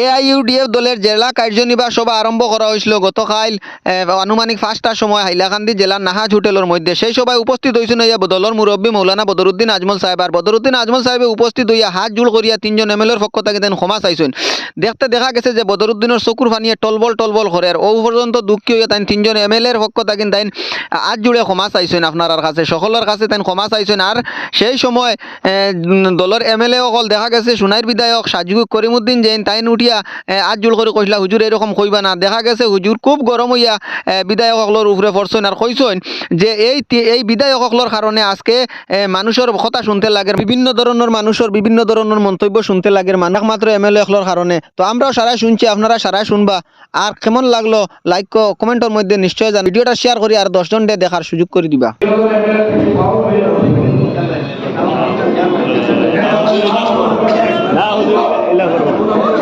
AIUDF দলের জেলা কার্যনির্বাহ সভা আরম্ভ করা হয়েছিল গতকাল আনুমানিক পাঁচটার সময় হাইলাকান্দি জেলার নাহাজ হোটেলের মধ্যে। সেই সভায় উপস্থিত হয়েছেন হইয়া দলের মুরব্বী মৌলানা বদরুদ্দিন আজমল সাহেব। আর বদরুদ্দিন আজমল সাহেবে উপস্থিত হইয়া হাত জোড় করিয়া তিনজন এমএলএর পক্ষ থেকে দেন ক্ষমা চাইছেন। দেখতে দেখা গেছে যে বদরুদ্দিনের চকুর ফানিয়ে টলবল টলবল করে। আর ও পর্যন্ত দুঃখী হইয়া তাই তিনজন এমএলএর পক্ষ থেকে তাই আজ জুড়ে ক্ষমা চাইছেন আপনার কাছে। সকলের কাছে তাই ক্ষমা চাইছেন। আর সেই সময় দলের এমএলএ অকল দেখা গেছে সোনাইর বিধায়ক সাজু করিমুদ্দিন জৈন, তাইন উঠিয়া আজ জোল করে কইসলা হুজুর এরকম কইবা না। দেখা গেছে হুজুর খুব গরম হইয়া এ, বিধায়ক সকলের উপরে পড়ছেন আর কইছেন যে এই এই বিধায়ক সকলের কারণে আজকে মানুষের কথা শুনতে লাগে বিভিন্ন ধরনের মানুষের বিভিন্ন ধরনের মন্তব্য শুনতে লাগে মানুষ মাত্র এমএলএ সকলের কারণে তো আমরাও সারাই শুনছি আপনারা সারাই শুনবা। আর কেমন লাগল লাইক কমেন্টের মধ্যে নিশ্চয় জান ভিডিওটা শেয়ার করি আর দশজন দেখার সুযোগ করে দিবা। না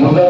ముందు